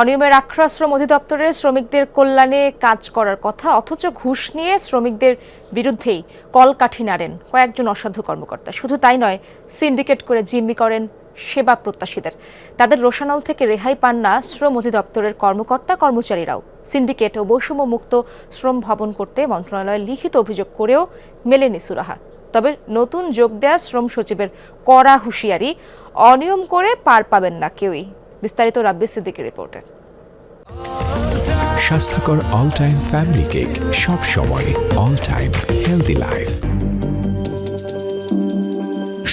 অনিয়মের আখড়া শ্রম অধিদপ্তরে শ্রমিকদের কল্যাণে কাজ করার কথা, অথচ ঘুষ নিয়ে শ্রমিকদের বিরুদ্ধেই কলকাঠি নাড়েন কয়েকজন অসাধু কর্মকর্তা। শুধু তাই নয়, সিন্ডিকেট করে জিম্মি করেন সেবা প্রত্যাশীদের। তাদের রোশানল থেকে রেহাই পান না শ্রম অধিদপ্তরের কর্মকর্তা, কর্মচারীরাও। সিন্ডিকেট ও বৈষম্য মুক্ত শ্রম ভবন করতে মন্ত্রণালয়ে লিখিত অভিযোগ করেও মেলেনি সুরাহা। তবে নতুন যোগ দেয়া শ্রম সচিবের কড়া হুঁশিয়ারি, অনিয়ম করে পার পাবেন না কেউই। বিস্তারিত রাব্বি সিদ্দিকের রিপোর্টে। স্বাস্থ্যকর অল টাইম ফ্যামিলি কেক সব সময় all time healthy life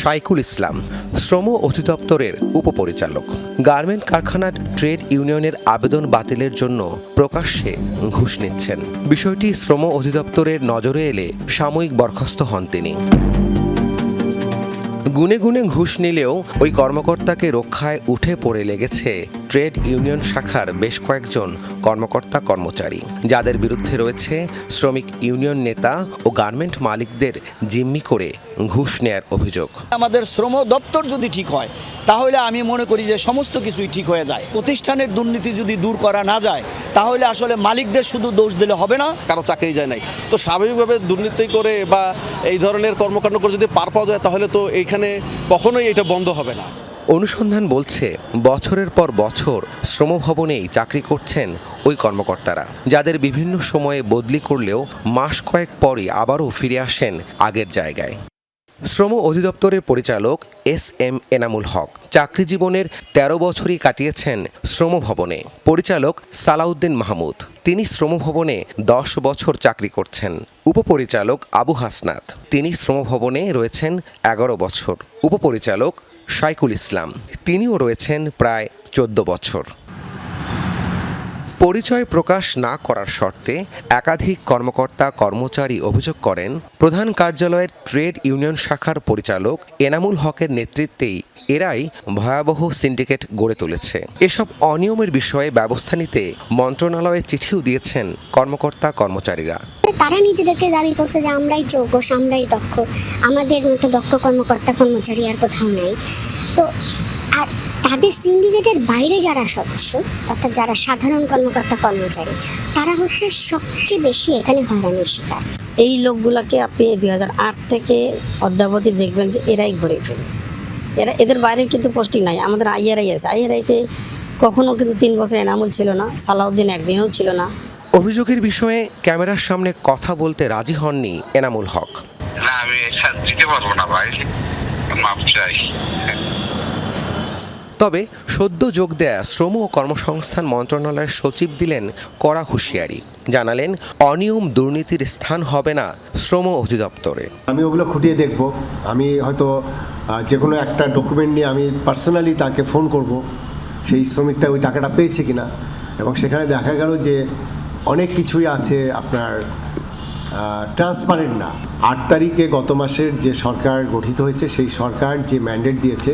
Shaikul Islam শ্রম অধিদপ্তরের উপপরিচালক। গার্মেন্ট কারখানার ট্রেড ইউনিয়নের আবেদন বাতিলের জন্য প্রকাশ্যে ঘুষ নিচ্ছেন। বিষয়টি শ্রম অধিদপ্তরের নজরে এলে সাময়িক বরখাস্ত হন তিনি। গুনে গুনে ঘুষ নিলেও ওই কর্মকর্তাকে রক্ষায় উঠে পড়ে লেগেছে ট্রেড ইউনিয়ন শাখার বেশ কয়েকজন কর্মকর্তা কর্মচারী। যাদের বিরুদ্ধে রয়েছে শ্রমিক ইউনিয়ন নেতা ও গার্মেন্ট মালিকদের জিম্মি করে ঘুষ নেয়ার অভিযোগ। আমাদের শ্রম দপ্তর যদি ঠিক হয়, তাহলে আমি মনে করি যে সমস্ত কিছুই ঠিক হয়ে যায়। প্রতিষ্ঠানের দুর্নীতি যদি দূর করা না যায় তাহলে আসলে মালিকদের শুধু দোষ দিলে হবে না। কারও চাকরি যায় নাই। তো স্বাভাবিকভাবে দুর্নীতি করে বা এই ধরনের কর্মকাণ্ড করে যদি পার পাওয়া যায় তাহলে তো এইখানে কখনোই এটা বন্ধ হবে না। অনুসন্ধান বলছে বছরের পর বছর শ্রমভবনেই চাকরি করছেন ওই কর্মকর্তারা। যাদের বিভিন্ন সময়ে বদলি করলেও মাস কয়েক পরই আবারও ফিরে আসেন আগের জায়গায়। শ্রম অধিদপ্তরের পরিচালক এস এম এনামুল হক চাকরি জীবনের ১৩ বছরই কাটিয়েছেন শ্রমভবনে। পরিচালক সালাউদ্দিন মাহমুদ, তিনি শ্রমভবনে দশ বছর চাকরি করছেন। উপপরিচালক আবু হাসনাত, তিনি শ্রমভবনে রয়েছেন এগারো বছর। উপপরিচালক শাইকুল ইসলাম, তিনিও রয়েছেন প্রায় চোদ্দ বছর। পরিচয় প্রকাশ না করার শর্তে একাধিক কর্মকর্তা, কর্মচারী অভিযোগ করেন, প্রধান কার্যালয়ের ট্রেড ইউনিয়ন শাখার পরিচালক এনামুল হকের নেতৃত্বেই এরাই ভয়াবহ সিন্ডিকেট গড়ে তুলেছে। এসব অনিয়মের বিষয়ে ব্যবস্থা নিতে মন্ত্রণালয়ে চিঠিও দিয়েছেন কর্মকর্তা, কর্মচারীরা। তারা নিজেদেরকে দাবি করছে যে আমরাই চৌকস আমরাই দক্ষ। আমাদের মতো দক্ষ কর্মকর্তা, কর্মচারী আর কোথাও নেই। তো আর তাদের সিন্ডিকেটের বাইরে যারা সদস্য অর্থাৎ যারা সাধারণ কর্মকর্তা কর্মচারী তারা হচ্ছে সবচেয়ে বেশি এখানে হয়রানির শিকার। এই লোকগুলাকে আপনি দু হাজার আট থেকে অদ্যাবধি দেখবেন যে এরাই ঘুরে ফিরে এরা এদের বাইরে কিন্তু পোস্টিং নাই। আমাদের আইআরআই আছে। আইআরআইতে কখনো কিন্তু তিন বছর এনামুল ছিল না সালাউদ্দিন একদিনও ছিল না। অভিযোগের বিষয়ে ক্যামেরার সামনে কথা বলতে রাজি হননি এনামুল হক। না আমি দিতে পারব না ভাই। মাপ চাই। তবে সদ্য যোগ দেয়া শ্রম ও কর্মসংস্থান মন্ত্রণালয়ের সচিব দিলেন কড়া হুঁশিয়ারি। জানালেন, অনিয়ম দুর্নীতির স্থান হবে না শ্রম অধিদপ্তরে। আমি ওগুলো খুঁটিয়ে দেখব। আমি হয়তো যে কোনো একটা ডকুমেন্ট নিয়ে আমি পার্সোনালি তাকে ফোন করব, সেই শ্রমিকটা ওই টাকাটা পেয়েছে কিনা। এবং সেখানে দেখা গেল যে অনেক কিছুই আছে আপনার ট্রান্সপারেন্ট না। আট তারিখে গত মাসের যে সরকার গঠিত হয়েছে সেই সরকার যে ম্যান্ডেট দিয়েছে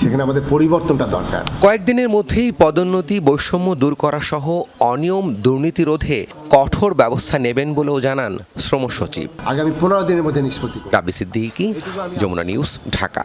সেখানে আমাদের পরিবর্তনটা দরকার। কয়েকদিনের মধ্যেই পদোন্নতি বৈষম্য দূর করা সহ অনিয়ম দুর্নীতি রোধে কঠোর ব্যবস্থা নেবেন বলেও জানান শ্রম সচিব। আগামী পনেরো দিনের মধ্যে নিষ্পত্তি রাবি সিদ্দিকি যমুনা নিউজ ঢাকা।